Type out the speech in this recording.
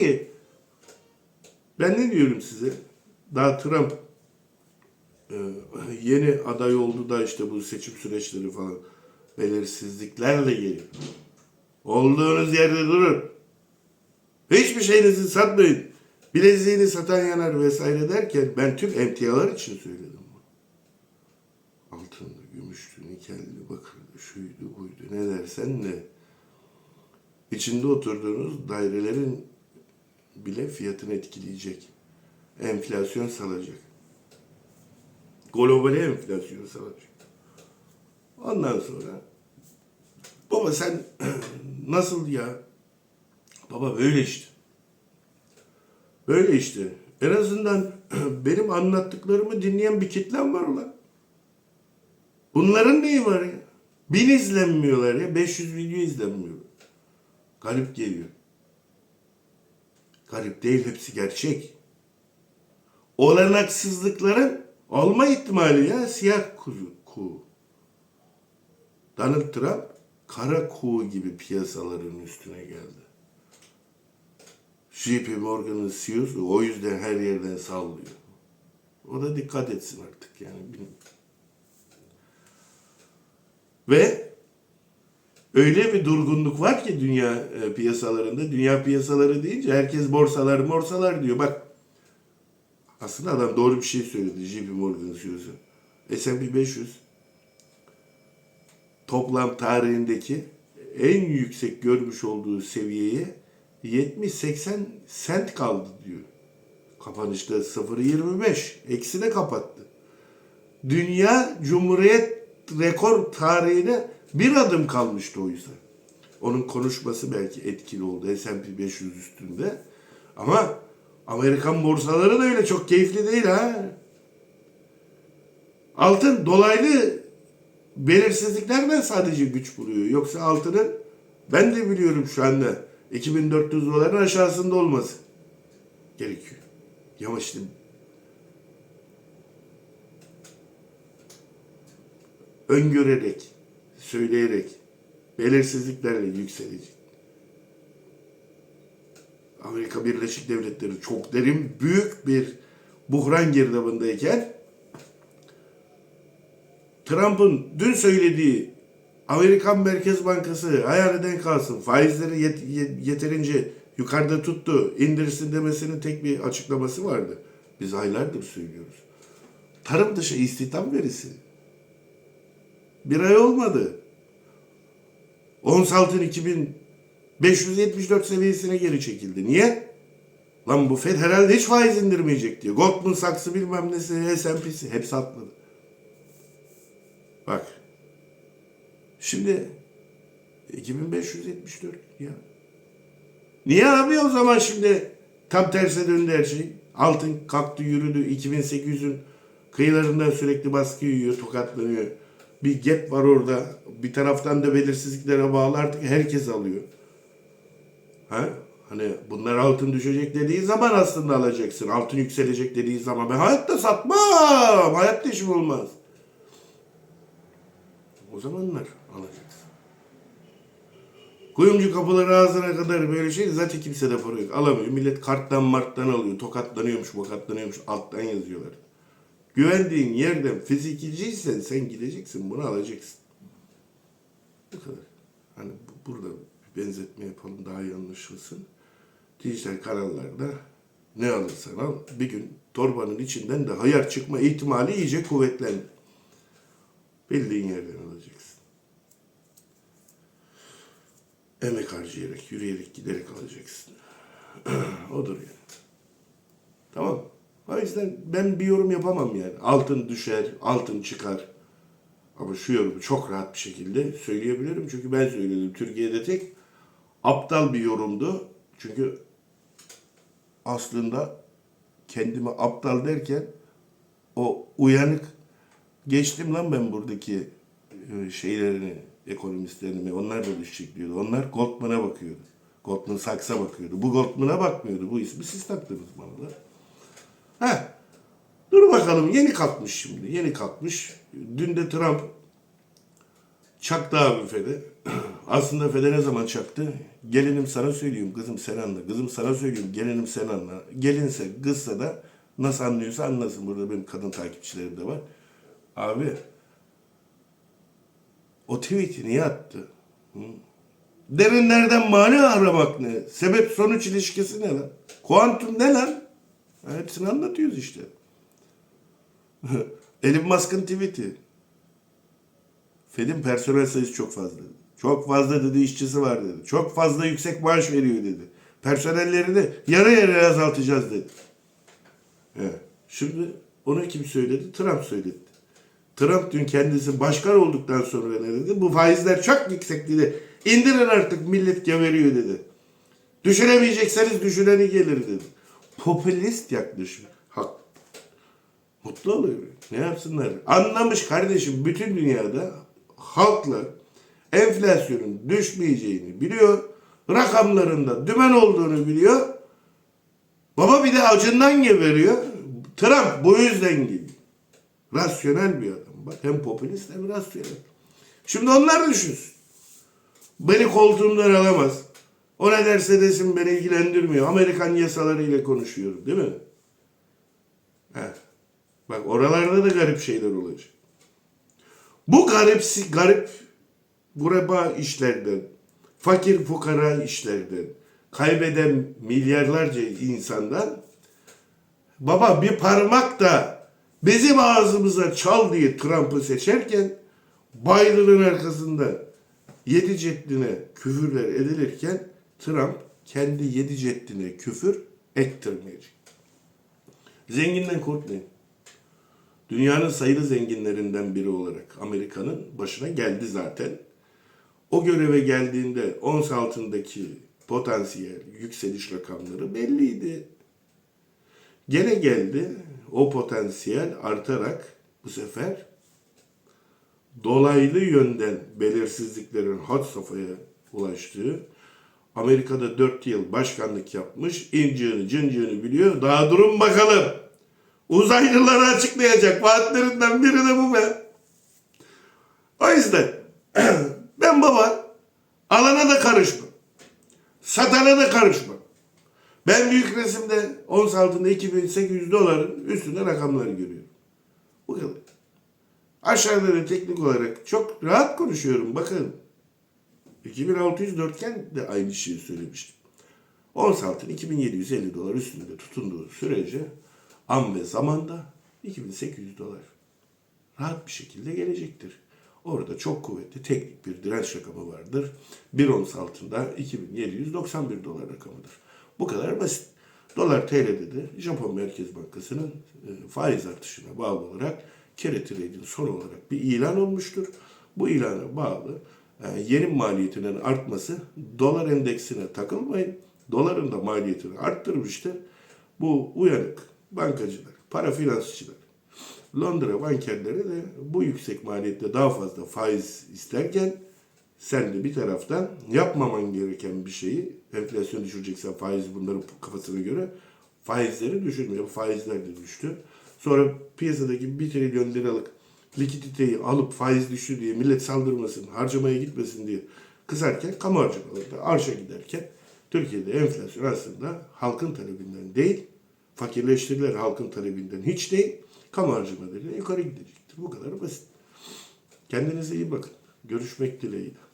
ki ben ne diyorum size? Daha Trump e, yeni aday oldu da işte bu seçim süreçleri falan belirsizliklerle geliyor. Olduğunuz yerde durun. Hiçbir şeyinizi satmayın. Bileziğini satan yanar vesaire derken ben tüm emtialar için söyledim bunu. Altınlı, gümüşlü, nikelli, bakırlı, şuydu, buydu ne dersen de içinde oturduğunuz dairelerin bile fiyatını etkileyecek. Enflasyon salacak. Globale enflasyon salacak. Ondan sonra baba sen nasıl ya? Baba böyle işte. Böyle işte. En azından benim anlattıklarımı dinleyen bir kitlem var ulan. Bunların neyi var ya? Bin izlenmiyorlar ya. 500 video izlenmiyor. Garip geliyor. Garip değil hepsi gerçek. Olanaksızlıkların olma ihtimali ya siyah kuzu, kuğu. Donald Trump kara kuğu gibi piyasaların üstüne geldi. JP Morgan'ın CEO'su o yüzden her yerden sallıyor. O da dikkat etsin artık yani. Ve öyle bir durgunluk var ki dünya e, piyasalarında. Dünya piyasaları deyince herkes borsalar morsalar diyor. Bak aslında adam doğru bir şey söyledi JP Morgan CEO'su. S&P 500 toplam tarihindeki en yüksek görmüş olduğu seviyeye 70-80 sent kaldı diyor. Kapanışta 0.25 eksine kapattı. Dünya Cumhuriyet rekor tarihine bir adım kalmıştı o yüzden. Onun konuşması belki etkili oldu S&P 500 üstünde. Ama Amerikan borsaları da öyle çok keyifli değil ha. Altın dolaylı belirsizliklerden sadece güç buluyor. Yoksa altının ben de biliyorum şu anda 2400 doların aşağısında olması gerekiyor. İşte öngörerek, söyleyerek, belirsizliklerle yükselecek. Amerika Birleşik Devletleri çok derin, büyük bir buhran girdabındayken Trump'ın dün söylediği Amerikan Merkez Bankası hayalden kalsın, faizleri yet- yet- yeterince yukarıda tuttu, indirsin demesinin tek bir açıklaması vardı. Biz aylardır söylüyoruz. Tarım dışı istihdam verisi. Bir ay olmadı. Ons altın 2574 seviyesine geri çekildi. Niye? Lan bu Fed herhalde hiç faiz indirmeyecek diyor. Goldman Sachs'ı bilmem nesi, S&P'si hepsi atladı. Bak. Şimdi 2574 ya. Niye abi o zaman şimdi tam terse döndü her şey? Altın kalktı yürüdü 2800'ün kıyılarından sürekli baskı yiyor, tokatlanıyor. Bir gap var orada. Bir taraftan da belirsizliklere bağlı artık herkes alıyor. Ha? Hani bunlar altın düşecek dediği zaman aslında alacaksın. Altın yükselecek dediği zaman ben hayatta satmam. Hayatta işim olmaz. O zamanlar alacaksın. Kuyumcu kapıları ağzına kadar böyle şey zaten kimse de para yok. Alamıyor. Millet karttan marttan alıyor. Tokatlanıyormuş, bokatlanıyormuş. Alttan yazıyorlar. Güvendiğin yerden fizikiciysen sen gideceksin. Bunu alacaksın. Bu kadar. Hani bu- burada bir benzetme yapalım daha iyi anlaşılsın. Dijital kanallarda ne alırsan al bir gün torbanın içinden de hayar çıkma ihtimali iyice kuvvetlendi. Bildiğin yerden alacaksın. Emek harcayarak, yürüyerek, giderek alacaksın. Odur yani. Tamam. O yüzden ben bir yorum yapamam yani. Altın düşer, altın çıkar. Ama şu yorumu çok rahat bir şekilde söyleyebilirim. Çünkü ben söyledim. Türkiye'de tek aptal bir yorumdu. Çünkü aslında kendime aptal derken o uyanık geçtim lan ben buradaki e, şeylerini, ekonomistlerini. Onlar da düşecek diyordu. Onlar Goldman'a bakıyordu. Goldman Sachs'a bakıyordu. Bu Goldman'a bakmıyordu. Bu ismi siz taktınız bana da. Heh. Dur bakalım yeni kalkmış şimdi. Yeni kalkmış. Dün de Trump Çaktı abi Fede. Aslında Fede ne zaman çaktı? Gelinim sana söylüyorum kızım sen anla. Kızım sana söylüyorum gelinim sen anla. Gelinse kızsa da nasıl anlıyorsa anlasın. Burada benim kadın takipçilerim de var. Abi o tweet'i niye attı? Hı? Derinlerden mani aramak ne? Sebep sonuç ilişkisi ne lan? Kuantum ne lan? Ha, Hepsini anlatıyoruz işte. Elon Musk'ın tweet'i. Fed'in personel sayısı çok fazla. Çok fazla dedi işçisi var dedi. Çok fazla yüksek maaş veriyor dedi. Personellerini yarı yarıya azaltacağız dedi. Evet. Şimdi onu kim söyledi? Trump söyledi. Trump dün kendisi başkan olduktan sonra ne dedi? Bu faizler çok yüksek dedi. İndirin artık millet geveriyor dedi. Düşüremeyecekseniz düşüreni gelir dedi. Popülist yaklaşım. Hak. Mutlu oluyor. Ne yapsınlar? Anlamış kardeşim bütün dünyada halklar enflasyonun düşmeyeceğini biliyor. Rakamlarında dümen olduğunu biliyor. Baba bir de acından geberiyor. Trump bu yüzden gibi. Rasyonel bir adam. Bak hem popülist hem rasyonel. Şimdi onlar düşünsün. Beni koltuğumdan alamaz. O ne derse desin beni ilgilendirmiyor. Amerikan yasalarıyla konuşuyorum değil mi? He. Bak oralarda da garip şeyler olacak. Bu garipsi garip gureba işlerden, fakir fukara işlerden, kaybeden milyarlarca insandan baba bir parmak da bizim ağzımıza çal diye Trump'ı seçerken Biden'ın arkasında yedi ceddine küfürler edilirken Trump kendi yedi ceddine küfür ettirmeyecek. Zenginden korkmayın. Dünyanın sayılı zenginlerinden biri olarak Amerika'nın başına geldi zaten. O göreve geldiğinde ons altındaki potansiyel yükseliş rakamları belliydi. Gene geldi o potansiyel artarak bu sefer dolaylı yönden belirsizliklerin had safhaya ulaştığı Amerika'da 4 yıl başkanlık yapmış, incığını cıncığını biliyor. Daha durun bakalım. Uzaylıları açıklayacak vaatlerinden biri de bu be. O yüzden ben baba alana da karışmam. Satana da karışmam. Ben büyük resimde ons altında 2800 doların üstünde rakamları görüyorum. Bu kadar. Aşağıda da teknik olarak çok rahat konuşuyorum. Bakın 2604'ken de aynı şeyi söylemiştim. Ons altın 2750 dolar üstünde tutunduğu sürece an ve zamanda 2800 dolar rahat bir şekilde gelecektir. Orada çok kuvvetli teknik bir direnç rakamı vardır. Bir ons altında 2791 dolar rakamıdır. Bu kadar basit. Dolar TL'de de Japon Merkez Bankası'nın e, faiz artışına bağlı olarak kere trade'in son olarak bir ilan olmuştur. Bu ilana bağlı e, yeni maliyetinin artması dolar endeksine takılmayın. Doların da maliyetini arttırmıştır. Bu uyanık bankacılar, para finansçılar, Londra bankerleri de bu yüksek maliyette daha fazla faiz isterken sen de bir taraftan yapmaman gereken bir şeyi enflasyon düşüreceksen faiz bunların kafasına göre faizleri düşürmüyor. Faizler de düştü. Sonra piyasadaki 1 trilyon liralık likiditeyi alıp faiz düştü diye millet saldırmasın, harcamaya gitmesin diye kısarken kamu harcamaları arşa giderken Türkiye'de enflasyon aslında halkın talebinden değil, fakirleştirilen halkın talebinden hiç değil, kamu harcamalarıyla yukarı gidecektir. Bu kadar basit. Kendinize iyi bakın. Görüşmek dileğiyle.